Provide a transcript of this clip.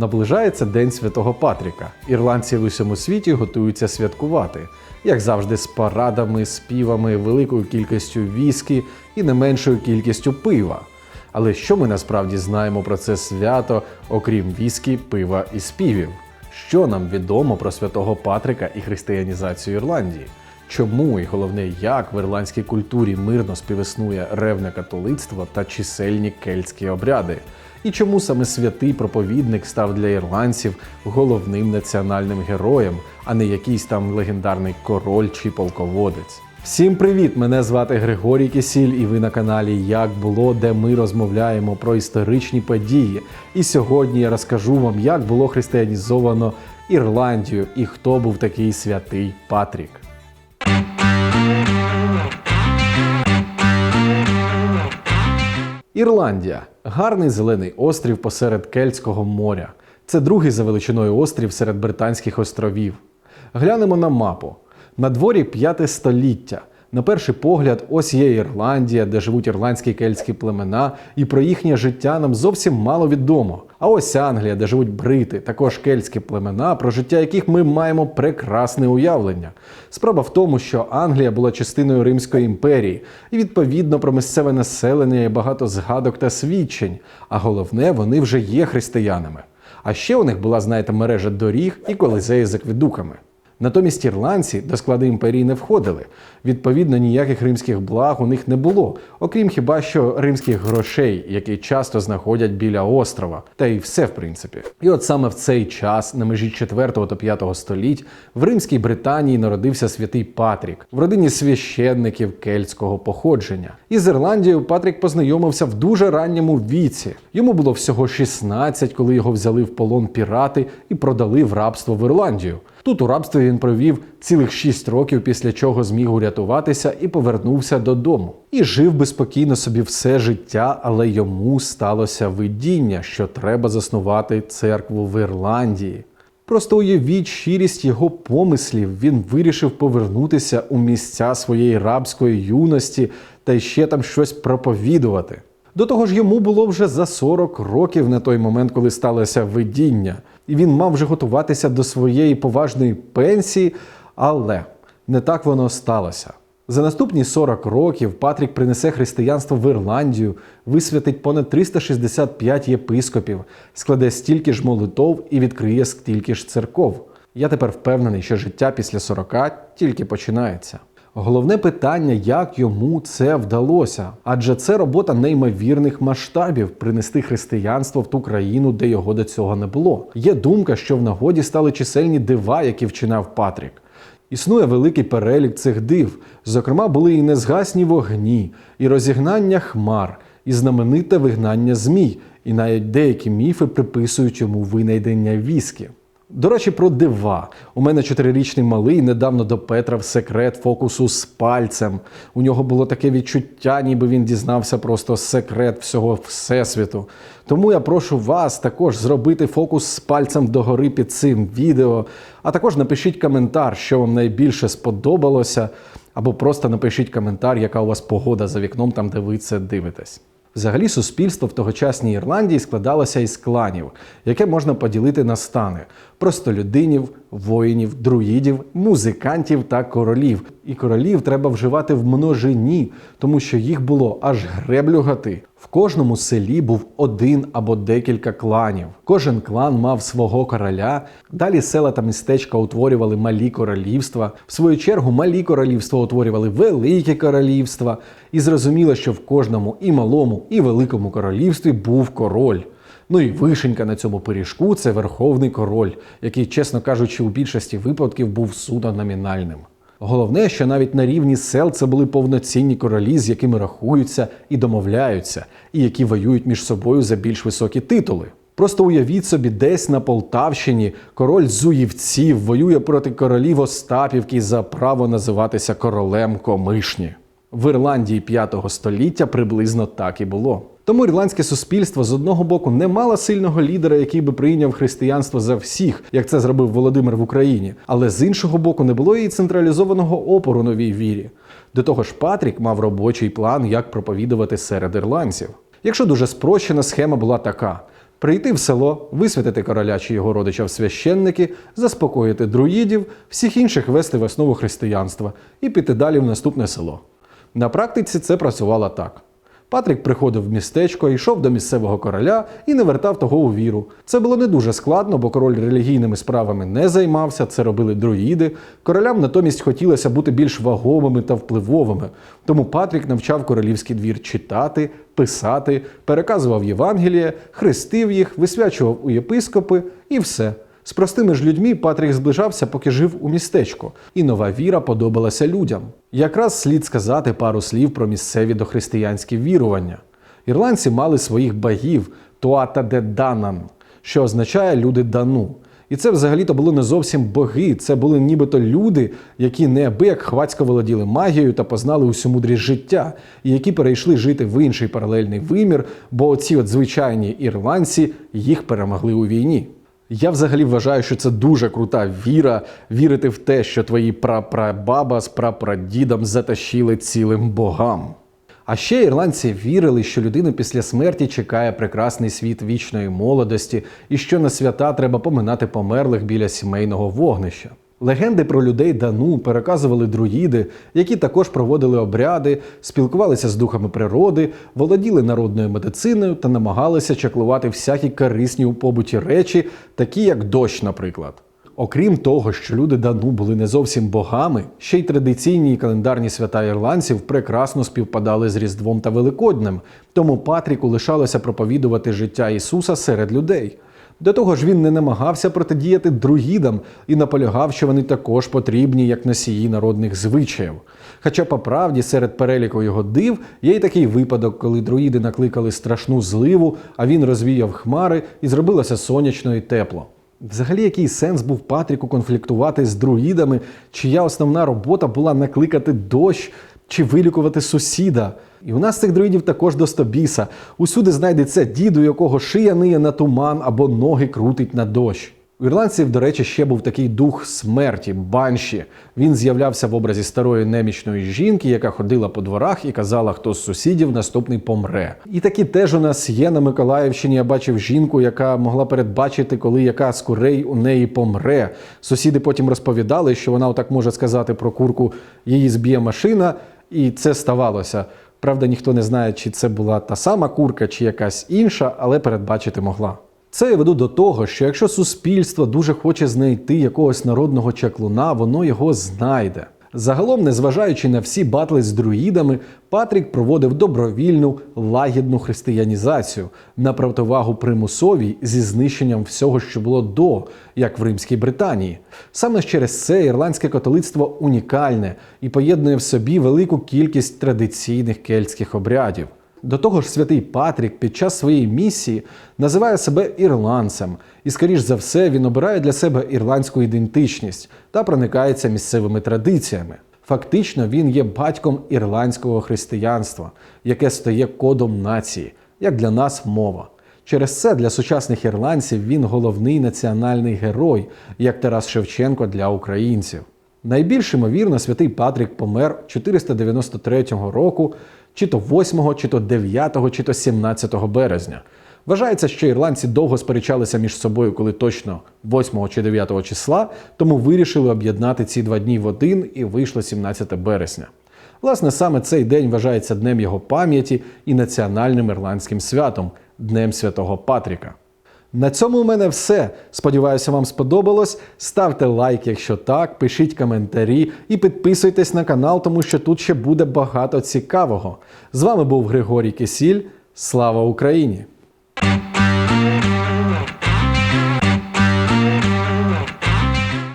Наближається День Святого Патріка. Ірландці в усьому світі готуються святкувати, як завжди, з парадами, співами, великою кількістю віскі і не меншою кількістю пива. Але що ми насправді знаємо про це свято, окрім віскі, пива і співів? Що нам відомо про святого Патрика і християнізацію Ірландії? Чому і головне, як в ірландській культурі мирно співіснує ревне католицтво та чисельні кельтські обряди? І чому саме святий проповідник став для ірландців головним національним героєм, а не якийсь там легендарний король чи полководець? Всім привіт! Мене звати Григорій Кисіль, і ви на каналі Як було, де ми розмовляємо про історичні події. І сьогодні я розкажу вам, як було християнізовано Ірландію і хто був такий святий Патрік. Ірландія гарний зелений острів посеред Кельтського моря. Це другий за величиною острів серед Британських островів. Глянемо на мапу. На дворі п'яте століття. На перший погляд, ось є Ірландія, де живуть ірландські кельтські племена, і про їхнє життя нам зовсім мало відомо. А ось Англія, де живуть брити, також кельтські племена, про життя яких ми маємо прекрасне уявлення. Справа в тому, що Англія була частиною Римської імперії, і відповідно про місцеве населення є багато згадок та свідчень. А головне, вони вже є християнами. А ще у них була, знаєте, мережа доріг і колизеї з акведуками. Натомість ірландці до складу імперії не входили. Відповідно, ніяких римських благ у них не було, окрім хіба що римських грошей, які часто знаходять біля острова, та й все в принципі. І от саме в цей час, на межі 4 та 5 століть, в Римській Британії народився святий Патрік в родині священників кельтського походження. Із Ірландією Патрік познайомився в дуже ранньому віці. Йому було всього 16, коли його взяли в полон пірати і продали в рабство в Ірландію. Тут у рабстві він провів цілих 6 років, після чого зміг урятуватися і повернувся додому. І жив би спокійно собі все життя, але йому сталося видіння, що треба заснувати церкву в Ірландії. Просто уявіть щирість його помислів. Він вирішив повернутися у місця своєї рабської юності та ще там щось проповідувати. До того ж, йому було вже за 40 років на той момент, коли сталося видіння, і він мав вже готуватися до своєї поважної пенсії, але не так воно сталося. За наступні 40 років Патрік принесе християнство в Ірландію, висвятить понад 365 єпископів, складе стільки ж молитов і відкриє стільки ж церков. Я тепер впевнений, що життя після 40 тільки починається. Головне питання, як йому це вдалося, адже це робота неймовірних масштабів принести християнство в ту країну, де його до цього не було. Є думка, що в нагоді стали чисельні дива, які вчиняв Патрік. Існує великий перелік цих див. Зокрема, були і незгасні вогні, і розігнання хмар, і знамените вигнання змій, і навіть деякі міфи приписують йому винайдення віскі. До речі, про дива. У мене чотирирічний малий недавно допетрав секрет фокусу з пальцем. У нього було таке відчуття, ніби він дізнався просто секрет всього всесвіту. Тому я прошу вас також зробити фокус з пальцем догори під цим відео. А також напишіть коментар, що вам найбільше сподобалося, або просто напишіть коментар, яка у вас погода за вікном, там де ви це дивитесь. Взагалі, суспільство в тогочасній Ірландії складалося із кланів, яке можна поділити на стани: простолюдинів, воїнів, друїдів, музикантів та королів. І королів треба вживати в множині, тому що їх було аж греблю гати. В кожному селі був один або декілька кланів. Кожен клан мав свого короля. Далі села та містечка утворювали малі королівства. В свою чергу малі королівства утворювали великі королівства. І зрозуміло, що в кожному і малому, і великому королівстві був король. Ну і вишенька на цьому пиріжку це верховний король, який, чесно кажучи, у більшості випадків був суто номінальним. Головне, що навіть на рівні сел це були повноцінні королі, з якими рахуються і домовляються, і які воюють між собою за більш високі титули. Просто уявіть собі, десь на Полтавщині король Зуївців воює проти королів Остапівки за право називатися королем Комишні. В Ірландії 5 століття приблизно так і було. Тому ірландське суспільство з одного боку не мало сильного лідера, який би прийняв християнство за всіх, як це зробив Володимир в Україні. Але з іншого боку, не було і централізованого опору новій вірі. До того ж, Патрік мав робочий план, як проповідувати серед ірландців. Якщо дуже спрощена схема була така: Прийти в село, висвятити короля чи його родича в священники, заспокоїти друїдів, всіх інших вести в основу християнства і піти далі в наступне село. На практиці це працювало так. Патрік приходив в містечко, йшов до місцевого короля і не вертав того у віру. Це було не дуже складно, бо король релігійними справами не займався, це робили друїди. Королям натомість хотілося бути більш вагомими та впливовими. Тому Патрік навчав королівський двір читати, писати, переказував Євангеліє, хрестив їх, висвячував у єпископи і все. З простими ж людьми Патрік зближався, поки жив у містечку, і нова віра подобалася людям. Якраз слід сказати пару слів про місцеві дохристиянські вірування. Ірландці мали своїх богів Туата де Данан, що означає люди дану. І це взагалі-то були не зовсім боги, це були нібито люди, які неабияк хвацько володіли магією та познали усю мудрість життя, і які перейшли жити в інший паралельний вимір, бо оці от звичайні ірландці їх перемогли у війні. Я взагалі вважаю, що це дуже крута віра, вірити в те, що твої прапрабаба з прапрадідом затащили цілим богам. А ще ірландці вірили, що людину після смерті чекає прекрасний світ вічної молодості, і що на свята треба поминати померлих біля сімейного вогнища. Легенди про людей Дану переказували друїди, які також проводили обряди, спілкувалися з духами природи, володіли народною медициною та намагалися чаклувати всякі корисні у побуті речі, такі як дощ, наприклад. Окрім того, що люди Дану були не зовсім богами, ще й традиційні календарні свята ірландців прекрасно співпадали з Різдвом та Великоднем, тому Патріку лишалося проповідувати життя Ісуса серед людей. До того ж, він не намагався протидіяти друїдам і наполягав, що вони також потрібні як носії народних звичаїв. Хоча, по правді, серед переліку його див є й такий випадок, коли друїди накликали страшну зливу, а він розвіяв хмари і зробилося сонячно і тепло. Взагалі, який сенс був Патріку конфліктувати з друїдами, чия основна робота була накликати дощ чи вилікувати сусіда? І у нас цих друїдів також до стобіса. Усюди знайдеться дід, у якого шия ниє на туман або ноги крутить на дощ. У ірландців, до речі, ще був такий дух смерті, банші. Він з'являвся в образі старої немічної жінки, яка ходила по дворах і казала, хто з сусідів наступний помре. І такі теж у нас є на Миколаївщині. Я бачив жінку, яка могла передбачити, коли яка з курей у неї помре. Сусіди потім розповідали, що вона отак може сказати про курку, її зб'є машина, і це ставалося. Правда, ніхто не знає, чи це була та сама курка, чи якась інша, але передбачити могла. Це я веду до того, що якщо суспільство дуже хоче знайти якогось народного чаклуна, воно його знайде. Загалом, незважаючи на всі батли з друїдами, Патрік проводив добровільну лагідну християнізацію на противагу примусовій зі знищенням всього, що було до, як в Римській Британії. Саме через це ірландське католицтво унікальне і поєднує в собі велику кількість традиційних кельтських обрядів. До того ж, святий Патрік під час своєї місії називає себе ірландцем, і, скоріш за все, він обирає для себе ірландську ідентичність та проникається місцевими традиціями. Фактично, він є батьком ірландського християнства, яке стає кодом нації, як для нас мова. Через це для сучасних ірландців він головний національний герой, як Тарас Шевченко для українців. Найбільш ймовірно, святий Патрік помер 493 року, чи то 8, чи то 9, чи то 17 березня. Вважається, що ірландці довго сперечалися між собою, коли точно 8 чи 9 числа, тому вирішили об'єднати ці два дні в один і вийшло 17 березня. Власне, саме цей день вважається днем його пам'яті і національним ірландським святом Днем Святого Патріка. На цьому у мене все. Сподіваюся, вам сподобалось. Ставте лайк, якщо так, пишіть коментарі і підписуйтесь на канал, тому що тут ще буде багато цікавого. З вами був Григорій Кисіль. Слава Україні!